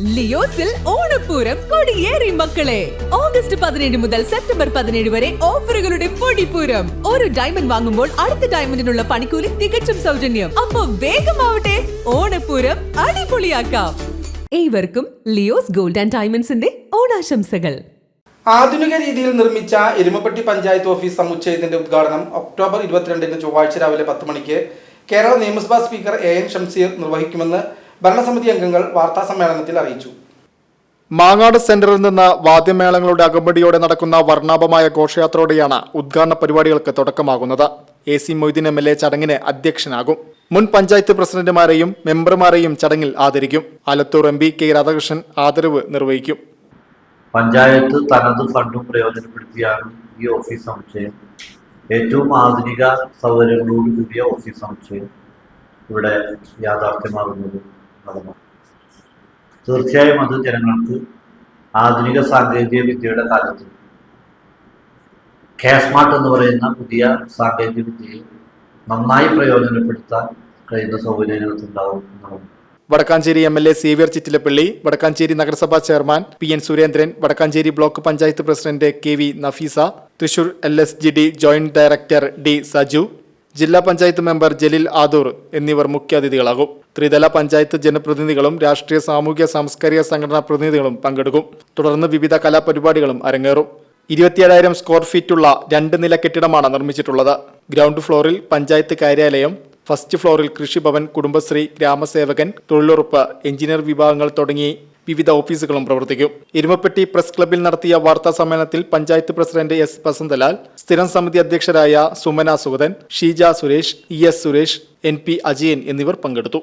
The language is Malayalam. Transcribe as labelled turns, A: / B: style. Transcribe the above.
A: ലിയോസിൽ ഓണപ്പൂരം കൊടിയേറി മക്കളെ. ഓഗസ്റ്റ് പതിനേഴ് മുതൽ സെപ്റ്റംബർ പതിനേഴ് വരെ ഓഫറുകളുടെ പൊടിപ്പൂരം. ഒരു ഡയമണ്ട് വാങ്ങുമ്പോൾ അടുത്ത ഡയമണ്ടിനുള്ള പണിക്കൂലി തികച്ചും സൗജന്യം. അപ്പൊ വേഗമാവട്ടെ ഓണപ്പൂരം അടിപൊളിയാക്കാം. ഏവർക്കും ലിയോസ് ഗോൾഡ് ആൻഡ് ഡയമണ്ട്സിന്റെ ഓണാശംസകൾ.
B: ആധുനിക രീതിയിൽ നിർമ്മിച്ച എരുമപ്പെട്ടി പഞ്ചായത്ത് ഓഫീസ് സമുച്ചയത്തിന്റെ ഉദ്ഘാടനം ഒക്ടോബർ ഇരുപത്തിരണ്ടിന് ചൊവ്വാഴ്ച രാവിലെ പത്ത് മണിക്ക് കേരള നിയമസഭാ സ്പീക്കർ എ എൻ ഷംസീർ നിർവഹിക്കുമെന്ന് ഭരണസമിതി അംഗങ്ങൾ വാർത്താ സമ്മേളനത്തിൽ അറിയിച്ചു.
C: മാങ്ങാട് സെന്ററിൽ നിന്ന് വാദ്യമേളങ്ങളുടെ അകമ്പടിയോടെ നടക്കുന്ന വർണാഭമായ ഘോഷയാത്രയോടെയാണ് ഉദ്ഘാടന പരിപാടികൾക്ക് തുടക്കമാകുന്നത്. A C Moideen M L A ചടങ്ങിന് അധ്യക്ഷനാകും. മുൻ പഞ്ചായത്ത് പ്രസിഡന്റുമാരെയും മെമ്പർമാരെയും ചടങ്ങിൽ ആദരിക്കും. Alathur M P K Radhakrishnan ആദരവ് നിർവഹിക്കും.
D: പഞ്ചായത്ത് തനത് ഫണ്ടും പ്രയോജനപ്പെടുത്തിയാണ് ഈ ഓഫീസ് സമുച്ചയം. ഏറ്റവും ആധുനിക സൗകര്യങ്ങളോട് കൂടിയ ഓഫീസ് സമുച്ചയം ഇവിടെ യാഥാർത്ഥ്യമാകുന്നത്. ഫലമാണ് തീർച്ചയായും അത് ജനങ്ങൾക്ക് ആധുനിക സാങ്കേതിക വിദ്യയുടെ കാലത്ത് കേസ്മാർട്ട് എന്ന് പറയുന്ന പുതിയ സാങ്കേതിക വിദ്യയെ നന്നായി പ്രയോജനപ്പെടുത്താൻ കഴിയുന്ന സൗകര്യങ്ങൾക്ക് ഉണ്ടാവും എന്നുള്ളതാണ്.
C: Vadakkanchery M L A Xavier Chittilappally Vadakkanchery നഗരസഭാ chairman P N Surendran Vadakkanchery block panchayat president K V Nafeesa Thrissur L S G D joint director D Saju ജില്ലാ പഞ്ചായത്ത് മെമ്പർ ജലീൽ ആദൂർ എന്നിവർ മുഖ്യാതിഥികളാകും. ത്രിതല പഞ്ചായത്ത് ജനപ്രതിനിധികളും രാഷ്ട്രീയ സാമൂഹ്യ സാംസ്കാരിക സംഘടനാ പ്രതിനിധികളും പങ്കെടുക്കും. തുടർന്ന് വിവിധ കലാപരിപാടികളും അരങ്ങേറും. ഇരുപത്തിയേഴായിരം സ്ക്വയർ ഫീറ്റുള്ള രണ്ട് നില കെട്ടിടമാണ് നിർമ്മിച്ചിട്ടുള്ളത്. ഗ്രൗണ്ട് ഫ്ലോറിൽ പഞ്ചായത്ത് കാര്യാലയം ഫസ്റ്റ് ഫ്ലോറിൽ കൃഷിഭവൻ കുടുംബശ്രീ ഗ്രാമസേവകൻ തൊഴിലുറപ്പ് എഞ്ചിനീയർ വിഭാഗങ്ങൾ തുടങ്ങി വിവിധ ഓഫീസുകളും പ്രവർത്തിക്കും. ഇരുമപ്പെട്ടി പ്രസ് ക്ലബിൽ നടത്തിയ വാർത്താ സമ്മേളനത്തിൽ പഞ്ചായത്ത് പ്രസിഡന്റ് എസ് വസന്തലാൽ സ്ഥിരം സമിതി അധ്യക്ഷരായ Sumana Suguthan Sheeja Suresh E S Suresh N P Ajayan എന്നിവർ പങ്കെടുത്തു.